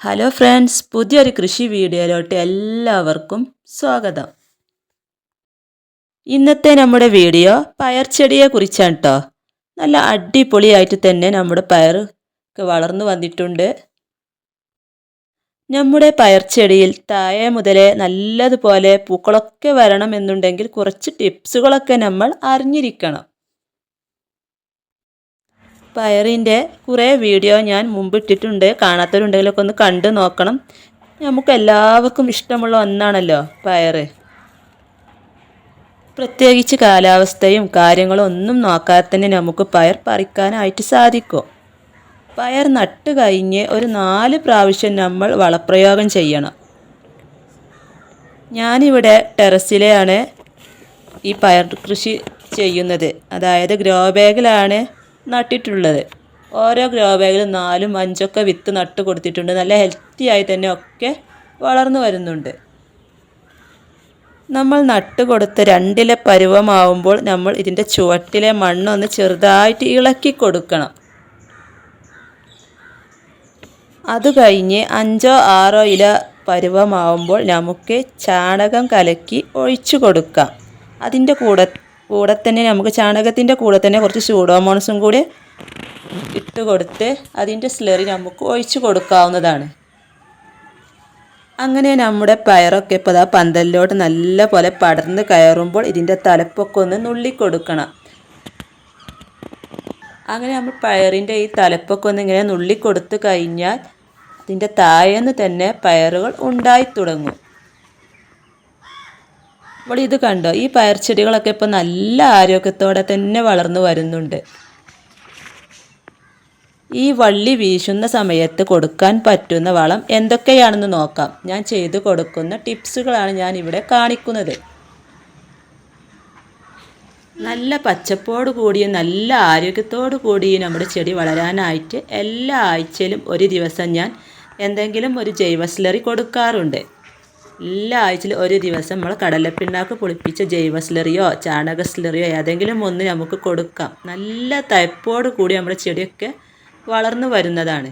Hello friends പുതിയൊരു കൃഷി വീഡിയോയിലോട്ട് എല്ലാവർക്കും സ്വാഗതം. ഇന്നത്തെ നമ്മുടെ വീഡിയോ പയർ ചെടിയെ കുറിച്ചാണ് കേട്ടോ നല്ല അടിപൊളിയായിട്ട് തന്നെ നമ്മുടെ പയർ വളർന്നു വന്നിട്ടുണ്ട്. നമ്മുടെ പയർ ചെടിയിൽ താഴെ മുതലേ നല്ലതുപോലെ പൂക്കളൊക്കെ വരണം എന്നുണ്ടെങ്കിൽ കുറച്ച് ടിപ്സുകളൊക്കെ നമ്മൾ അറിഞ്ഞിരിക്കണം. പയറിന്റെ കുറേ വീഡിയോ ഞാൻ മുമ്പ് ഇട്ടിട്ടുണ്ട് കാണാത്തവരുണ്ടെങ്കിലൊക്കെ ഒന്ന് കണ്ടു നോക്കണം. നമുക്ക് എല്ലാവർക്കും ഇഷ്ടമുള്ള ഒന്നാണല്ലോ പയർ. പ്രത്യേകിച്ച് കാലാവസ്ഥയും കാര്യങ്ങളും ഒന്നും നോക്കാതെ തന്നെ നമുക്ക് പയർ പറിക്കാനായിട്ട് സാധിക്കും. പയർ നട്ട് കഴിഞ്ഞ് ഒരു നാല് പ്രാവശ്യം നമ്മൾ വളപ്രയോഗം ചെയ്യണം. ഞാനിവിടെ ടെറസിലെയാണ് ഈ പയർ കൃഷി ചെയ്യുന്നത്. അതായത് ഗ്രോ ബാഗിലാണ് നട്ടിട്ടുള്ളത്. ഓരോ ഗ്രോ ബാഗിലും നാലും അഞ്ചൊക്കെ വിത്ത് നട്ട് കൊടുത്തിട്ടുണ്ട്. നല്ല ഹെൽത്തി ആയി തന്നെ ഒക്കെ വളർന്നു വരുന്നുണ്ട്. നമ്മൾ നട്ട് കൊടുത്ത് രണ്ടിലെ പരുവമാവുമ്പോൾ നമ്മൾ ഇതിന്റെ ചുവട്ടിലെ മണ്ണൊന്ന് ചെറുതായിട്ട് ഇളക്കി കൊടുക്കണം. അത് കഴിഞ്ഞ് അഞ്ചോ ആറോ ഇല പരുവമാവുമ്പോൾ നമുക്ക് ചാണകം കലക്കി ഒഴിച്ചു കൊടുക്കാം. അതിന്റെ കൂടെ കൂടെ തന്നെ നമുക്ക് ചാണകത്തിന്റെ കൂടെ തന്നെ കുറച്ച് സൂഡോമോൺസും കൂടി ഇട്ട് കൊടുത്ത് അതിന്റെ സ്ലറി നമുക്ക് ഒഴിച്ചു കൊടുക്കാവുന്നതാണ്. അങ്ങനെ നമ്മുടെ പയറൊക്കെ ഇപ്പോൾ ആ പന്തലിലോട്ട് നല്ല പോലെ പടർന്ന് കയറുമ്പോൾ ഇതിന്റെ തലപ്പൊക്കെ ഒന്ന് നുള്ളിക്കൊടുക്കണം. അങ്ങനെ നമ്മൾ പയറിന്റെ ഈ തലപ്പൊക്കെ ഒന്ന് ഇങ്ങനെ നുള്ളിക്കൊടുത്ത് കഴിഞ്ഞാൽ അതിന്റെ താഴേന്ന് തന്നെ പയറുകൾ ഉണ്ടായി തുടങ്ങും അപ്പോൾ ഇത് കണ്ടോ? ഈ പയർ ചെടികളൊക്കെ നല്ല ആരോഗ്യത്തോടെ തന്നെ വളർന്നു വരുന്നുണ്ട്. ഈ വള്ളി വീശുന്ന സമയത്ത് കൊടുക്കാൻ പറ്റുന്ന വളം എന്തൊക്കെയാണെന്ന് നോക്കാം. ഞാൻ ചെയ്തു കൊടുക്കുന്ന ടിപ്സുകളാണ് ഞാൻ ഇവിടെ കാണിക്കുന്നത്. നല്ല പച്ചപ്പോട് കൂടിയും നല്ല ആരോഗ്യത്തോടു കൂടി നമ്മുടെ ചെടി വളരാനായിട്ട് എല്ലാ ആഴ്ചയിലും ഒരു ദിവസം ഞാൻ എന്തെങ്കിലും ഒരു ജൈവ സ്ലറി കൊടുക്കാറുണ്ട്. എല്ലാ ആഴ്ചയിലും ഒരു ദിവസം നമ്മൾ കടലപ്പിണ്ണാക്ക് പൊളിപ്പിച്ച ജൈവ സ്ലറിയോ ചാണക സ്ലറിയോ ഏതെങ്കിലും ഒന്ന് നമുക്ക് കൊടുക്കാം. നല്ല തയപ്പോട് കൂടി നമ്മുടെ ചെടിയൊക്കെ വളർന്നു വരുന്നതാണ്.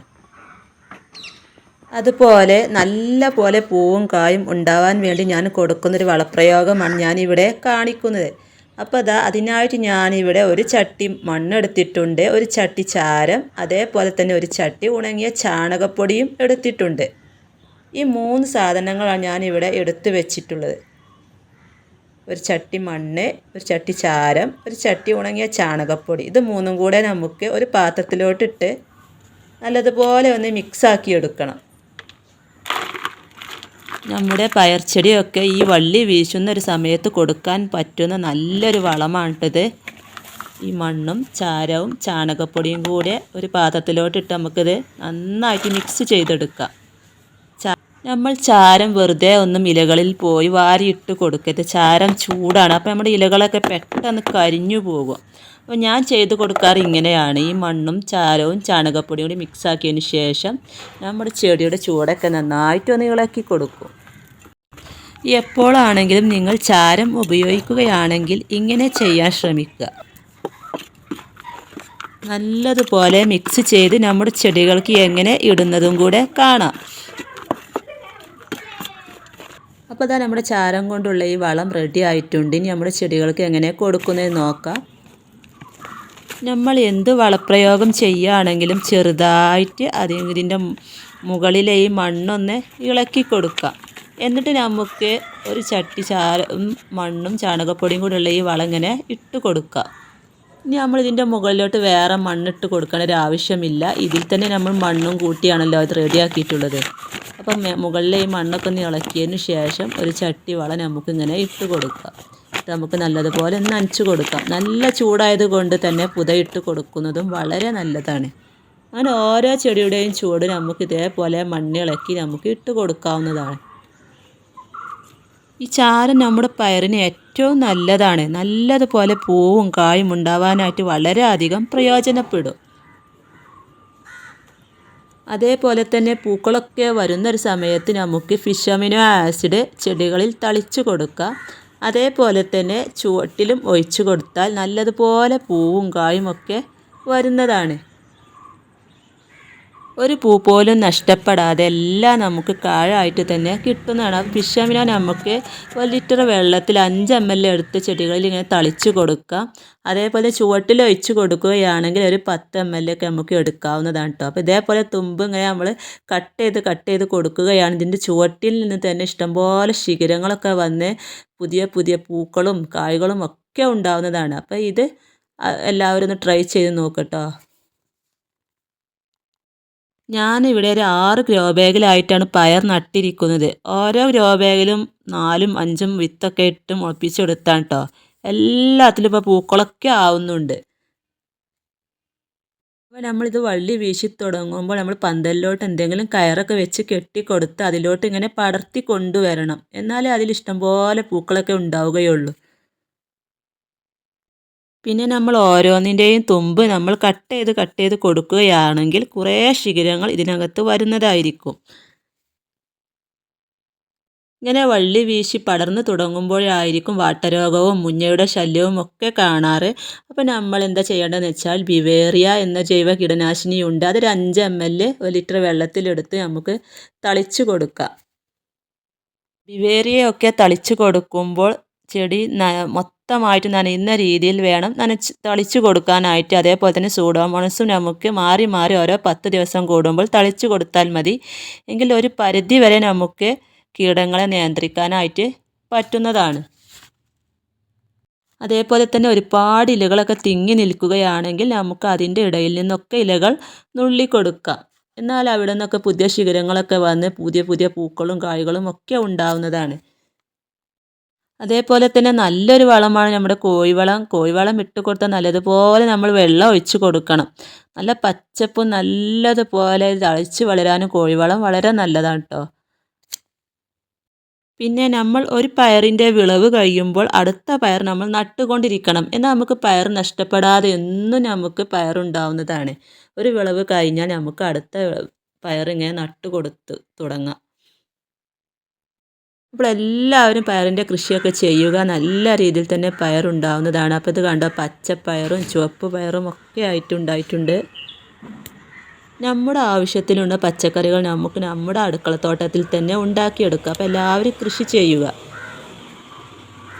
അതുപോലെ നല്ല പോലെ പൂവും കായും ഉണ്ടാവാൻ വേണ്ടി ഞാൻ കൊടുക്കുന്നൊരു വളപ്രയോഗമാണ് ഞാനിവിടെ കാണിക്കുന്നത്. അപ്പോൾ അതാ അതിനായിട്ട് ഞാനിവിടെ ഒരു ചട്ടി മണ്ണെടുത്തിട്ടുണ്ട്. ഒരു ചട്ടി ചാരം അതേപോലെ തന്നെ ഒരു ചട്ടി ഉണങ്ങിയ ചാണകപ്പൊടിയും എടുത്തിട്ടുണ്ട്. ഈ മൂന്ന് സാധനങ്ങളാണ് ഞാനിവിടെ എടുത്തു വെച്ചിട്ടുള്ളത്. ഒരു ചട്ടി മണ്ണ് ഒരു ചട്ടി ചാരം ഒരു ചട്ടി ഉണങ്ങിയ ചാണകപ്പൊടി. ഇത് മൂന്നും കൂടെ നമുക്ക് ഒരു പാത്രത്തിലോട്ടിട്ട് നല്ലതുപോലെ ഒന്ന് മിക്സാക്കി എടുക്കണം. നമ്മുടെ പയർച്ചെടിയൊക്കെ ഈ വള്ളി വീശുന്ന ഒരു സമയത്ത് കൊടുക്കാൻ പറ്റുന്ന നല്ലൊരു വളമാണിട്ടത്. ഈ മണ്ണും ചാരവും ചാണകപ്പൊടിയും കൂടെ ഒരു പാത്രത്തിലോട്ടിട്ട് നമുക്കിത് നന്നായിട്ട് മിക്സ് ചെയ്തെടുക്കാം. നമ്മൾ ചാരം വെറുതെ ഒന്നും ഇലകളിൽ പോയി വാരിയിട്ട് കൊടുക്കരുത്. ചാരം ചൂടാണ്. അപ്പോൾ നമ്മുടെ ഇലകളൊക്കെ പെട്ടെന്ന് കരിഞ്ഞു പോകും. അപ്പോൾ ഞാൻ ചെയ്ത് കൊടുക്കാറ് ഇങ്ങനെയാണ്. ഈ മണ്ണും ചാരവും ചാണകപ്പൊടിയും കൂടി മിക്സ് ആക്കിയതിന് ശേഷം നമ്മുടെ ചെടിയുടെ ചൂടൊക്കെ നന്നായിട്ട് ഒന്ന് ഇളക്കി കൊടുക്കും. എപ്പോഴാണെങ്കിലും നിങ്ങൾ ചാരം ഉപയോഗിക്കുകയാണെങ്കിൽ ഇങ്ങനെ ചെയ്യാൻ ശ്രമിക്കുക. നല്ലതുപോലെ മിക്സ് ചെയ്ത് നമ്മുടെ ചെടികൾക്ക് എങ്ങനെ ഇടുന്നതും കൂടെ കാണാം. അപ്പോൾ അതാ നമ്മുടെ ചാരം കൊണ്ടുള്ള ഈ വളം റെഡി ആയിട്ടുണ്ട്. ഇനി നമ്മുടെ ചെടികൾക്ക് എങ്ങനെ കൊടുക്കുന്നത് നോക്കാം. നമ്മൾ എന്ത് വളപ്രയോഗം ചെയ്യുകയാണെങ്കിലും ചെറുതായിട്ട് അതിന്റെ മുകളിലെ ഈ മണ്ണൊന്ന് ഇളക്കി കൊടുക്കുക എന്നിട്ട് നമുക്ക് ഒരു ചട്ടി ചാര മണ്ണും ചാണകപ്പൊടിയും കൂടെയുള്ള ഈ വളം ഇങ്ങനെ ഇട്ട് കൊടുക്കുക ഇനി നമ്മൾ ഇതിന്റെ മുകളിലോട്ട് വേറെ മണ്ണിട്ട് കൊടുക്കേണ്ട ഒരു ആവശ്യമില്ല. ഇതിൽ തന്നെ നമ്മൾ മണ്ണും കൂട്ടിയാണല്ലോ അത് റെഡിയാക്കിയിട്ടുള്ളത് അപ്പം മുകളിലെ ഈ മണ്ണൊക്കെ ഒന്ന് ഇളക്കിയതിന് ശേഷം ഒരു ചട്ടി വള നമുക്കിങ്ങനെ ഇട്ട് കൊടുക്കാം. നമുക്ക് നല്ലതുപോലെ ഒന്ന് നനച്ചു കൊടുക്കാം. നല്ല ചൂടായത് കൊണ്ട് തന്നെ പുതയിട്ട് കൊടുക്കുന്നതും വളരെ നല്ലതാണ്. അങ്ങനെ ഓരോ ചെടിയുടെയും ചൂട് നമുക്ക് ഇതേപോലെ മണ്ണിളക്കി നമുക്ക് ഇട്ട് കൊടുക്കാവുന്നതാണ്. ഈ ചാരം നമ്മുടെ പയറിന് ഏറ്റവും നല്ലതാണ്. നല്ലതുപോലെ പൂവും കായും ഉണ്ടാവാനായിട്ട് വളരെയധികം പ്രയോജനപ്പെടും. അതേപോലെ തന്നെ പൂക്കളൊക്കെ വരുന്നൊരു സമയത്ത് നമുക്ക് ഫിഷമിനോ ആസിഡ് ചെടികളിൽ തളിച്ചു കൊടുക്കാം അതേപോലെ തന്നെ ചുവട്ടിലും ഒഴിച്ചു കൊടുത്താൽ നല്ലതുപോലെ പൂവും കായും ഒക്കെ വരുന്നതാണ്. ഒരു പൂ പോലും നഷ്ടപ്പെടാതെ എല്ലാം നമുക്ക് കാഴായിട്ട് തന്നെ കിട്ടുന്നതാണ്. ഫിഷമിന നമുക്ക് ഒരു ലിറ്റർ വെള്ളത്തിൽ അഞ്ച് എം എൽ എടുത്ത് ചെടികളിൽ ഇങ്ങനെ തളിച്ച് കൊടുക്കാം. അതേപോലെ ചുവട്ടിൽ ഒഴിച്ച് കൊടുക്കുകയാണെങ്കിൽ ഒരു പത്ത് എം എൽ ഒക്കെ നമുക്ക് എടുക്കാവുന്നതാണ് കേട്ടോ അപ്പോൾ ഇതേപോലെ തുമ്പ് ഇങ്ങനെ നമ്മൾ കട്ട് ചെയ്ത് കട്ട് ചെയ്ത് കൊടുക്കുകയാണ്. ഇതിന്റെ ചുവട്ടിൽ നിന്ന് തന്നെ ഇഷ്ടംപോലെ ശിഖരങ്ങളൊക്കെ വന്ന് പുതിയ പുതിയ പൂക്കളും കായ്കളും ഒക്കെ ഉണ്ടാവുന്നതാണ്. അപ്പോൾ ഇത് എല്ലാവരും ഒന്ന് ട്രൈ ചെയ്ത് നോക്കട്ടോ ഞാനിവിടെ ഒരു ആറ് ഗ്രോ ബാഗിലായിട്ടാണ് പയർ നട്ടിരിക്കുന്നത്. ഓരോ ഗ്രോ ബാഗിലും നാലും അഞ്ചും വിത്തൊക്കെ ഇട്ട് മുളപ്പിച്ചെടുത്താണ് കേട്ടോ എല്ലാത്തിലും ഇപ്പോൾ പൂക്കളൊക്കെ ആവുന്നുണ്ട്. അപ്പോൾ നമ്മളിത് വള്ളി വീശി തുടങ്ങുമ്പോൾ നമ്മൾ പന്തലിലോട്ട് എന്തെങ്കിലും കയറൊക്കെ വെച്ച് കെട്ടിക്കൊടുത്ത് അതിലോട്ട് ഇങ്ങനെ പടർത്തി കൊണ്ടുവരണം. എന്നാലേ അതിൽ ഇഷ്ടംപോലെ പൂക്കളൊക്കെ ഉണ്ടാവുകയുള്ളൂ. പിന്നെ നമ്മൾ ഓരോന്നിന്റെയും തുമ്പ് നമ്മൾ കട്ട് ചെയ്ത് കട്ട് ചെയ്ത് കൊടുക്കുകയാണെങ്കിൽ കുറേ ശിഖരങ്ങൾ ഇതിനകത്ത് വരുന്നതായിരിക്കും. ഇങ്ങനെ വള്ളി വീശി പടർന്നു തുടങ്ങുമ്പോഴായിരിക്കും വാട്ടരോഗവും മുഞ്ഞയുടെ ശല്യവും ഒക്കെ കാണാറ്. അപ്പോൾ നമ്മൾ എന്താ ചെയ്യേണ്ടതെന്ന് വെച്ചാൽ ബിവേറിയ എന്ന ജൈവ കീടനാശിനിയുണ്ട്. അതൊരു അഞ്ച് എം എൽ ഒരു ലിറ്റർ വെള്ളത്തിലെടുത്ത് നമുക്ക് തളിച്ചു കൊടുക്കാം. ബിവേറിയയൊക്കെ തളിച്ചു കൊടുക്കുമ്പോൾ ചെടി മൊത്തമായിട്ട് നനയുന്ന രീതിയിൽ വേണം നനച്ച് തളിച്ചു കൊടുക്കാനായിട്ട്. അതേപോലെ തന്നെ സൂഡോമോണസും നമുക്ക് മാറി മാറി ഓരോ പത്ത് ദിവസം കൂടുമ്പോൾ തളിച്ചു കൊടുത്താൽ മതി. എങ്കിൽ ഒരു പരിധി വരെ നമുക്ക് കീടങ്ങളെ നിയന്ത്രിക്കാനായിട്ട് പറ്റുന്നതാണ്. അതേപോലെ തന്നെ ഒരുപാട് ഇലകളൊക്കെ തിങ്ങി നിൽക്കുകയാണെങ്കിൽ നമുക്ക് അതിന്റെ ഇടയിൽ നിന്നൊക്കെ ഇലകൾ നുള്ളി കൊടുക്കാം. എന്നാൽ അവിടെ നിന്നൊക്കെ പുതിയ ശിഖരങ്ങളൊക്കെ വന്ന് പുതിയ പുതിയ പൂക്കളും കായ്കളും ഒക്കെ ഉണ്ടാവുന്നതാണ്. അതേപോലെ തന്നെ നല്ലൊരു വളമാണ് നമ്മുടെ കോഴിവളം. കോഴിവളം ഇട്ട് കൊടുത്താൽ നല്ലതുപോലെ നമ്മൾ വെള്ളം ഒഴിച്ച് കൊടുക്കണം. നല്ല പച്ചപ്പും നല്ലതുപോലെ തളിച്ച് വളരാനും കോഴിവളം വളരെ നല്ലതാണ് കേട്ടോ പിന്നെ നമ്മൾ ഒരു പയറിന്റെ വിളവ് കഴിയുമ്പോൾ അടുത്ത പയർ നമ്മൾ നട്ടുകൊണ്ടിരിക്കണം. എന്നാൽ നമുക്ക് പയർ നഷ്ടപ്പെടാതെ എന്നും നമുക്ക് പയറുണ്ടാവുന്നതാണ് ഒരു വിളവ് കഴിഞ്ഞാൽ നമുക്ക് അടുത്ത പയർ ഇങ്ങനെ നട്ടു കൊടുത്ത് തുടങ്ങാം. അപ്പോൾ എല്ലാവരും പയറിന്റെ കൃഷിയൊക്കെ ചെയ്യുക. നല്ല രീതിയിൽ തന്നെ പയറുണ്ടാവുന്നതാണ്. അപ്പോൾ ഇത് കണ്ടോ? പച്ചപ്പയറും ചുവപ്പ് പയറും ഒക്കെ ആയിട്ടുണ്ടായിട്ടുണ്ട്. നമ്മുടെ ആവശ്യത്തിനുള്ള പച്ചക്കറികൾ നമുക്ക് നമ്മുടെ അടുക്കളത്തോട്ടത്തിൽ തന്നെ ഉണ്ടാക്കിയെടുക്കുക. അപ്പോൾ എല്ലാവരും കൃഷി ചെയ്യുക.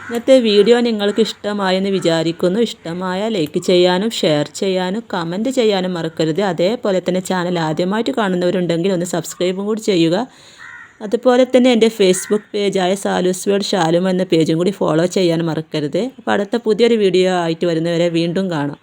ഇന്നത്തെ വീഡിയോ നിങ്ങൾക്ക് ഇഷ്ടമായെന്ന് വിചാരിക്കുന്നു. ഇഷ്ടമായ ലൈക്ക് ചെയ്യാനും ഷെയർ ചെയ്യാനും കമന്റ് ചെയ്യാനും മറക്കരുത്. അതേപോലെ തന്നെ ചാനൽ ആദ്യമായിട്ട് കാണുന്നവരുണ്ടെങ്കിൽ ഒന്ന് സബ്സ്ക്രൈബും കൂടി ചെയ്യുക. അതുപോലെ തന്നെ എന്റെ ഫേസ്ബുക്ക് പേജായ സാലൂസ് വേർഡ് ഷാലും എന്ന പേജും കൂടി ഫോളോ ചെയ്യാൻ മറക്കരുത്. അപ്പോൾ അടുത്ത പുതിയൊരു വീഡിയോ ആയിട്ട് വരുന്നവരെ വീണ്ടും കാണാം.